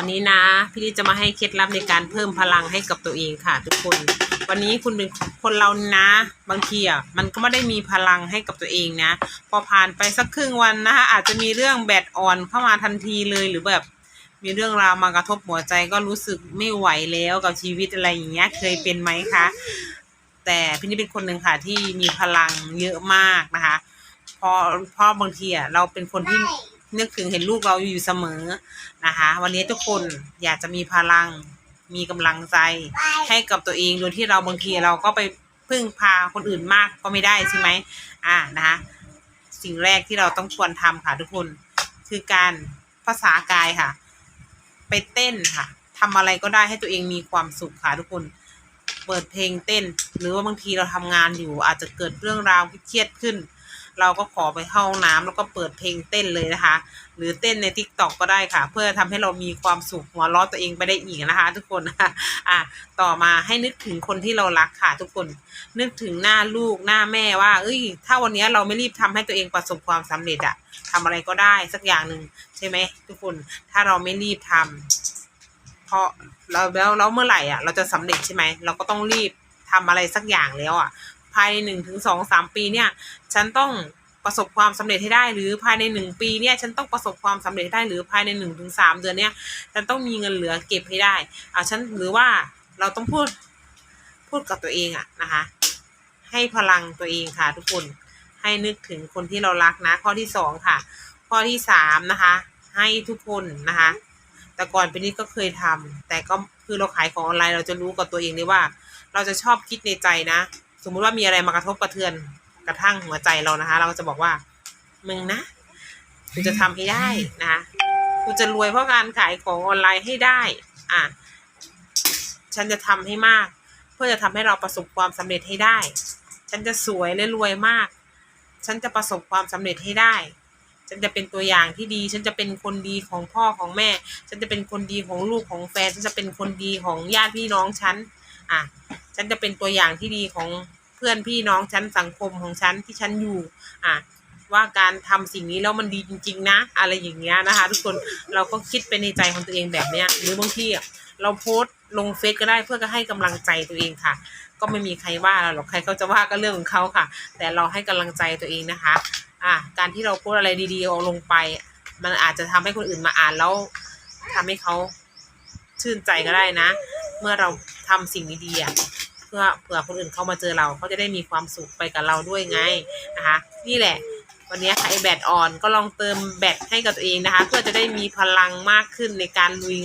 วันนี้นะ พี่ลิจะมาให้เคล็ดลับในการเพิ่มพลังให้กับตัวเองค่ะ ทุกคน วันนี้คุณเป็นคนเรานะ บางทีอะมันก็ไม่ได้มีพลังให้กับตัวเองนะ พอผ่านไปสักครึ่งวันนะคะอาจจะมีเรื่องแบดอ่อนเข้ามาทันทีเลยหรือแบบมีเรื่องราวมากระทบหัวใจก็รู้สึกไม่ไหวแล้วกับชีวิตอะไรอย่างเงี้ยเคยเป็นไหมคะแต่พี่นี่เป็นคนหนึ่งค่ะที่มีพลังเยอะมากนะคะเพอเพราะบางทีอะเราเป็นคนที่ นึกถึงเห็นลูกเราอยู่เสมอนะคะ วันนี้ทุกคนอยากจะมีพลัง มีกำลังใจให้กับตัวเองโดยที่เราบางทีเราก็ไปพึ่งพาคนอื่นมากก็ไม่ได้ใช่ไหมอ่านะคะสิ่งแรกที่เราต้องควรทำค่ะทุกคนคือการภาษากายค่ะ ไปเต้นค่ะทำอะไรก็ได้ให้ตัวเองมีความสุขค่ะทุกคนเปิดเพลงเต้น หรือว่าบางทีเราทำงานอยู่อาจจะเกิดเรื่องราวที่เครียดขึ้น เราก็ขอไปเข้าห้องน้ำแล้วก็เปิดเพลงเต้นเลยนะคะ หรือเต้นในทิกตอกก็ได้ค่ะ เพื่อทำให้เรามีความสุขหัวเราะตัวเองไปได้อีกนะคะ ทุกคนอะต่อมาให้นึกถึงคนที่เรารักค่ะ ทุกคนนึกถึงหน้าลูกหน้าแม่ว่า เอ้ย ถ้าวันนี้เราไม่รีบทำให้ตัวเองประสบความสำเร็จอะทำอะไรก็ได้สักอย่างหนึ่งใช่ไหมทุกคนถ้าเราไม่รีบทำเพราะเราแล้วแล้วเมื่อไหร่อะ เราจะสำเร็จใช่ไหมเราก็ต้องรีบทำอะไรสักอย่างแล้วอะ ภายในหนึ่งถึงสองสามปีเนี่ย ฉันต้องประสบความสำเร็จให้ได้ หรือภายในหนึ่งปีเนี่ยฉันต้องประสบความสำเร็จได้หรือภายในหนึ่งถึงสามเดือนเนี่ยฉันต้องมีเงินเหลือเก็บให้ได้อะฉันหรือว่าเราต้องพูดพูดกับตัวเองอะนะคะ ให้พลังตัวเองค่ะทุกคนให้นึกถึงคนที่เรารักนะ ข้อที่สองค่ะ ข้อที่สามนะคะ ให้ทุกคนนะคะ แต่ก่อนเป็นนี้ก็เคยทำแต่ก็คือเราขายของออนไลน์เราจะรู้กับตัวเองเลยว่า เราจะชอบคิดในใจนะ สมมุติว่ามีอะไรมากระทบกระเทือนกระทั่งหัวใจเรานะคะ เราก็จะบอกว่า มึงนะกูจะทำให้ได้นะคะกูจะรวยเพราะการขายของออนไลน์ให้ได้ อะฉันจะทำให้มาก เพื่อจะทำให้เราประสบความสำเร็จให้ได้ ฉันจะสวยและรวยมาก ฉันจะประสบความสำเร็จให้ได้ ฉันจะเป็นตัวอย่างที่ดี ฉันจะเป็นคนดีของพ่อของแม่ ฉันจะเป็นคนดีของลูกของแฟน ฉันจะเป็นคนดีของญาติพี่น้องฉัน อะ ฉันจะเป็นตัวอย่างที่ดีของเพื่อนพี่น้องฉันสังคมของฉันที่ฉันอยู่ อะว่าการทำสิ่งนี้แล้วมันดีจริง ๆ นะ อะไรอย่างเงี้ยนะคะ ทุกคนเราก็คิดไปในใจของตัวเองแบบเนี้ยหรือบางทีเราโพสต์ลงเฟซก็ได้เพื่อจะให้กำลังใจตัวเองค่ะ ก็ไม่มีใครว่าเราหรอกใครเขาจะว่าก็เรื่องของเขาค่ะ แต่เราให้กำลังใจตัวเองนะคะ อะการที่เราโพสอะไรดีๆเอาลงไป มันอาจจะทำให้คนอื่นมาอ่านแล้วทำให้เขาชื่นใจก็ได้นะ เมื่อเราทำสิ่งดีๆอะ เพื่อเผื่อคนอื่นเข้ามาเจอเราเขาจะได้มีความสุขไปกับเราด้วยไงนะคะ นี่แหละ วันนี้ใครแบตอ่อนก็ลองเติมแบตให้กับตัวเองนะคะ เพื่อจะได้มีพลังมากขึ้นในการลุย